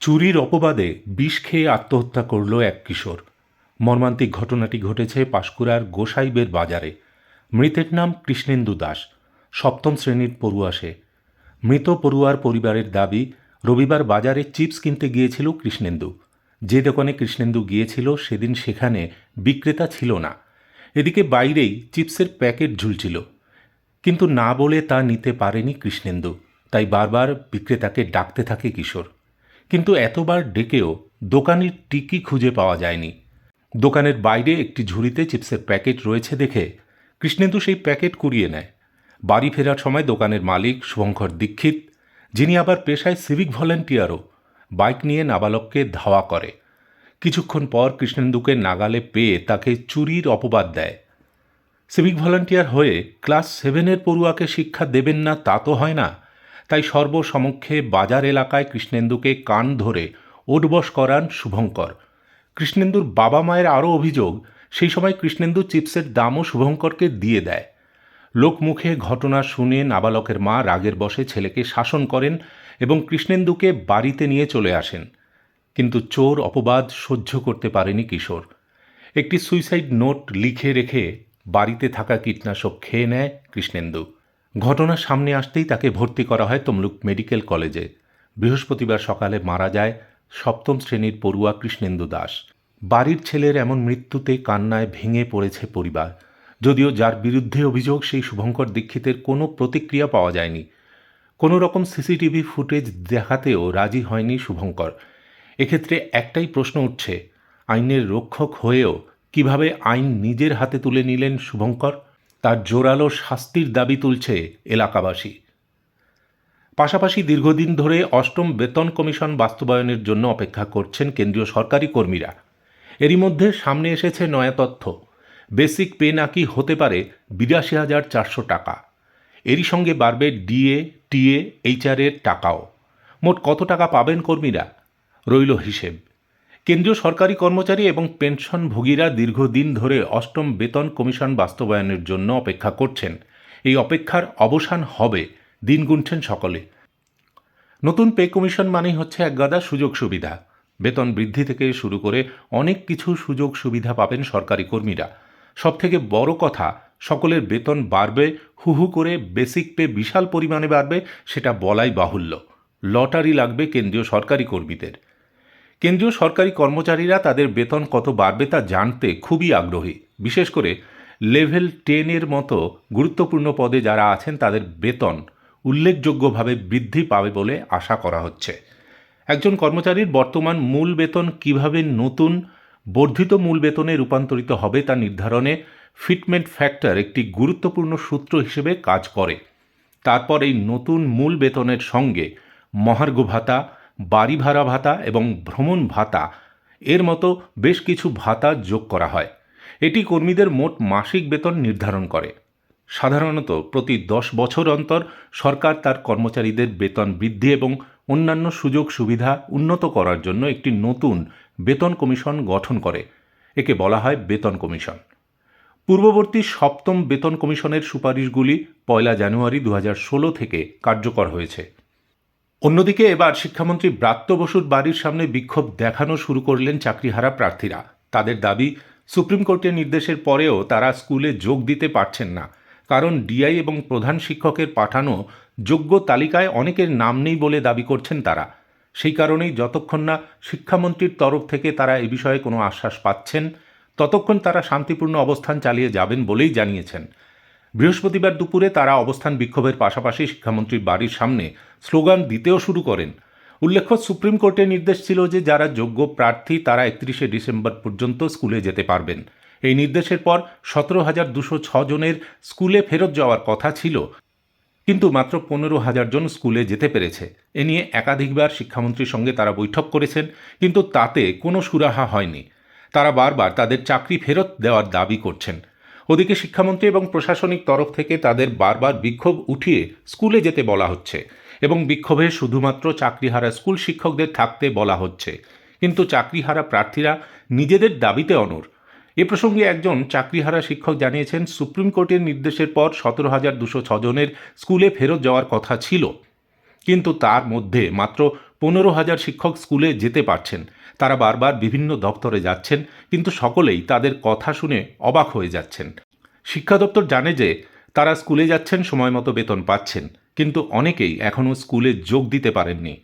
চুরির অপবাদে বিষ খেয়ে আত্মহত্যা করল এক কিশোর। মর্মান্তিক ঘটনাটি ঘটেছে পাঁশকুড়ার গোসাইবের বাজারে। মৃতের নাম কৃষ্ণেন্দু দাস। সপ্তম শ্রেণির পড়ুয়া সে। মৃত পড়ুয়ার পরিবারের দাবি, রবিবার বাজারে চিপস কিনতে গিয়েছিল কৃষ্ণেন্দু। যে দোকানে কৃষ্ণেন্দু গিয়েছিল সেদিন সেখানে বিক্রেতা ছিল না। এদিকে বাইরেই চিপসের প্যাকেট ঝুলছিল। কিন্তু না বলে তা নিতে পারেনি কৃষ্ণেন্দু। তাই বারবার বিক্রেতাকে ডাকতে থাকে কিশোর। কিন্তু এতবার ডেকেও দোকানের টিকি খুঁজে পাওয়া যায়নি। দোকানের বাইরে একটি ঝুড়িতে চিপসের প্যাকেট রয়েছে দেখে কৃষ্ণেন্দু সেই প্যাকেট কুড়িয়ে নেয়। বাড়ি ফেরার সময় দোকানের মালিক শুভঙ্কর দীক্ষিত, যিনি আবার পেশায় সিভিক ভলেন্টিয়ারও, বাইক নিয়ে নাবালককে ধাওয়া করে। কিছুক্ষণ পর কৃষ্ণেন্দুকে নাগালে পেয়ে তাকে চুরির অপবাদ দেয়। সিভিক ভলান্টিয়ার হয়ে ক্লাস সেভেনের পড়ুয়াকে শিক্ষা দেবেন না তা তো হয় না। তাই সর্বসমক্ষে বাজার এলাকায় কৃষ্ণেন্দুকে কান ধরে ওটবস করান শুভঙ্কর। কৃষ্ণেন্দুর বাবা মায়ের আরও অভিযোগ, সেই সময় কৃষ্ণেন্দু চিপসের দামও শুভঙ্করকে দিয়ে দেয়। লোকমুখে ঘটনা শুনে নাবালকের মা রাগের বশে ছেলেকে শাসন করেন এবং কৃষ্ণেন্দুকে বাড়িতে নিয়ে চলে আসেন। কিন্তু চোর অপবাদ সহ্য করতে পারেনি কিশোর। একটি সুইসাইড নোট লিখে রেখে বাড়িতে থাকা কীটনাশক খেয়ে নেয় কৃষ্ণেন্দু। ঘটনা সামনে আসতেই তাকে ভর্তি করা হয় তমলুক মেডিকেল কলেজে। বৃহস্পতিবার সকালে মারা যায় সপ্তম শ্রেণির পড়ুয়া কৃষ্ণেন্দু দাস। বাড়ির ছেলের এমন মৃত্যুতে কান্নায় ভেঙে পড়েছে পরিবার। যদিও যার বিরুদ্ধে অভিযোগ, সেই শুভঙ্কর দীক্ষিতের কোনো প্রতিক্রিয়া পাওয়া যায়নি। কোনো রকম সিসিটিভি ফুটেজ দেখাতেও রাজি হয়নি শুভঙ্কর। এক্ষেত্রে একটাই প্রশ্ন উঠছে, আইনের রক্ষক হয়েও কীভাবে আইন নিজের হাতে তুলে নিলেন শুভঙ্কর? তার জোরালো শাস্তির দাবি তুলছে এলাকাবাসী। পাশাপাশি দীর্ঘদিন ধরে অষ্টম বেতন কমিশন বাস্তবায়নের জন্য অপেক্ষা করছেন কেন্দ্রীয় সরকারি কর্মীরা। এরই মধ্যে সামনে এসেছে নয়া তথ্য। বেসিক পে নাকি হতে পারে বিরাশি হাজার চারশো টাকা। এরই সঙ্গে বাড়বে ডিএ, টিএ এইচআরের টাকাও। মোট কত টাকা পাবেন কর্মীরা? রইল হিসেব। কেন্দ্রীয় সরকারি কর্মচারী এবং পেনশনভোগীরা দীর্ঘদিন ধরে অষ্টম বেতন কমিশন বাস্তবায়নের জন্য অপেক্ষা করছেন। এই অপেক্ষার অবসান হবে, দিন গুনছেন সকলে। নতুন পে কমিশন মানেই হচ্ছে একগাদা সুযোগ সুবিধা। বেতন বৃদ্ধি থেকে শুরু করে অনেক কিছু সুযোগ সুবিধা পাবেন সরকারি কর্মীরা। সবথেকে বড় কথা, সকলের বেতন বাড়বে হু হু করে বেসিক পে বিশাল পরিমাণে বাড়বে, সেটা বলাই বাহুল্য। লটারি লাগবে কেন্দ্রীয় সরকারি কর্মীদের। কেন্দ্রীয় সরকারি কর্মচারীরা তাদের বেতন কত বাড়বে তা জানতে খুবই আগ্রহী। বিশেষ করে লেভেল টেনের মতো গুরুত্বপূর্ণ পদে যারা আছেন, তাদের বেতন উল্লেখযোগ্যভাবে বৃদ্ধি পাবে বলে আশা করা হচ্ছে। একজন কর্মচারীর বর্তমান মূল বেতন কীভাবে নতুন বর্ধিত মূল বেতনে রূপান্তরিত হবে তা নির্ধারণে ফিটমেন্ট ফ্যাক্টর একটি গুরুত্বপূর্ণ সূত্র হিসেবে কাজ করে। তারপর এই নতুন মূল বেতনের সঙ্গে মহার্ঘ ভাতা বাড়ি ভাড়া ভাতা এবং ভ্রমণ ভাতা, এর মতো বেশ কিছু ভাতা যোগ করা হয়। এটি কর্মীদের মোট মাসিক বেতন নির্ধারণ করে। সাধারণত প্রতি দশ বছর অন্তর সরকার তার কর্মচারীদের বেতন বৃদ্ধি এবং অন্যান্য সুযোগ সুবিধা উন্নত করার জন্য একটি নতুন বেতন কমিশন গঠন করে। একে বলা হয় বেতন কমিশন। পূর্ববর্তী সপ্তম বেতন কমিশনের সুপারিশগুলি পয়লা জানুয়ারি দু হাজার ষোলো থেকে কার্যকর হয়েছে। অন্যদিকে এবার শিক্ষামন্ত্রী ব্রাত্য বসুর বাড়ির সামনে বিক্ষোভ দেখানো শুরু করলেন চাকরিহারা প্রার্থীরা। তাদের দাবি, সুপ্রিম কোর্টের নির্দেশের পরেও তারা স্কুলে যোগ দিতে পারছেন না। কারণ ডিআই এবং প্রধান শিক্ষকের পাঠানো যোগ্য তালিকায় অনেকের নাম নেই বলে দাবি করছেন তারা। সেই কারণেই যতক্ষণ না শিক্ষামন্ত্রীর তরফ থেকে তারা এ বিষয়ে কোনো আশ্বাস পাচ্ছেন, ততক্ষণ তারা শান্তিপূর্ণ অবস্থান চালিয়ে যাবেন বলেই জানিয়েছেন। বৃহস্পতিবার দুপুরে তারা অবস্থান বিক্ষোভের পাশাপাশি শিক্ষামন্ত্রীর বাড়ির সামনে স্লোগান দিতেও শুরু করেন। উল্লেখ্য, সুপ্রিম কোর্টের নির্দেশ ছিল যে যারা যোগ্য প্রার্থী তারা একত্রিশে ডিসেম্বর পর্যন্ত স্কুলে যেতে পারবেন। এই নির্দেশের পর সতেরো হাজার দুশো জনের স্কুলে ফেরত যাওয়ার কথা ছিল, কিন্তু মাত্র পনেরো হাজার জন স্কুলে যেতে পেরেছে। এ নিয়ে একাধিকবার শিক্ষামন্ত্রীর সঙ্গে তারা বৈঠক করেছেন, কিন্তু তাতে কোনো সুরাহা হয়নি। তারা বারবার তাদের চাকরি ফেরত দেওয়ার দাবি করছেন। ওদিকে শিক্ষামন্ত্রী এবং প্রশাসনিক তরফ থেকে তাদের বারবার বিক্ষোভ উঠিয়ে স্কুলে যেতে বলা হচ্ছে এবং বিক্ষোভে শুধুমাত্র চাকরিহারা স্কুল শিক্ষকদের থাকতে বলা হচ্ছে। কিন্তু চাকরিহারা প্রার্থীরা নিজেদের দাবিতে অনড়। এ প্রসঙ্গে একজন চাকরিহারা শিক্ষক জানিয়েছেন, সুপ্রিম কোর্টের নির্দেশের পর সতেরো হাজার দুশো জনের স্কুলে ফেরত যাওয়ার কথা ছিল। কিন্তু তার মধ্যে মাত্র পনেরো হাজার শিক্ষক স্কুলে যেতে পারছেন। তারা বারবার বিভিন্ন দপ্তরে যাচ্ছেন, কিন্তু সকলেই তাদের কথা শুনে অবাক হয়ে যাচ্ছেন। শিক্ষা দপ্তর জানে যে তারা স্কুলে যাচ্ছেন, সময় মতো বেতন পাচ্ছেন, কিন্তু অনেকেই এখনও স্কুলে যোগ দিতে পারেননি।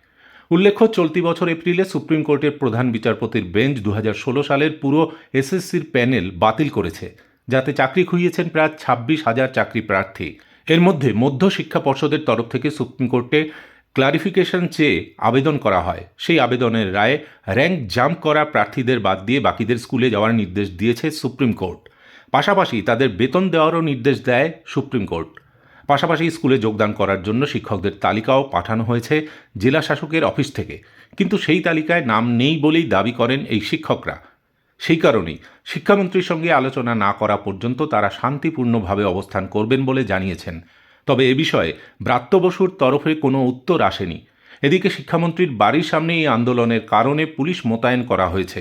উল্লেখ্য, চলতি বছর এপ্রিলে সুপ্রিম কোর্টের প্রধান বিচারপতির বেঞ্চ দু হাজার ষোলো সালের পুরো এসএসসির প্যানেল বাতিল করেছে, যাতে চাকরি খুইয়েছেন প্রায় ছাব্বিশ হাজার চাকরি প্রার্থী। এর মধ্যে মধ্য শিক্ষা পর্ষদের তরফ থেকে সুপ্রিম কোর্টে ক্লারিফিকেশন চেয়ে আবেদন করা হয়। সেই আবেদনের রায়ে র্যাঙ্ক জাম্প করা প্রার্থীদের বাদ দিয়ে বাকিদের স্কুলে যাওয়ার নির্দেশ দিয়েছে সুপ্রিম কোর্ট। পাশাপাশি তাদের বেতন দেওয়ারও নির্দেশ দেয় সুপ্রিম কোর্ট। পাশাপাশি স্কুলে যোগদান করার জন্য শিক্ষকদের তালিকাও পাঠানো হয়েছে জেলা শাসকের অফিস থেকে। কিন্তু সেই তালিকায় নাম নেই বলেই দাবি করেন এই শিক্ষকরা। সেই কারণেই শিক্ষামন্ত্রীর সঙ্গে আলোচনা না করা পর্যন্ত তারা শান্তিপূর্ণভাবে অবস্থান করবেন বলে জানিয়েছেন তবে এ বিষয়ে ব্রাত্য বসুর তরফে কোনো উত্তর আসেনি। এদিকে শিক্ষামন্ত্রীর বাড়ির সামনে এই আন্দোলনের কারণে পুলিশ মোতায়েন করা হয়েছে।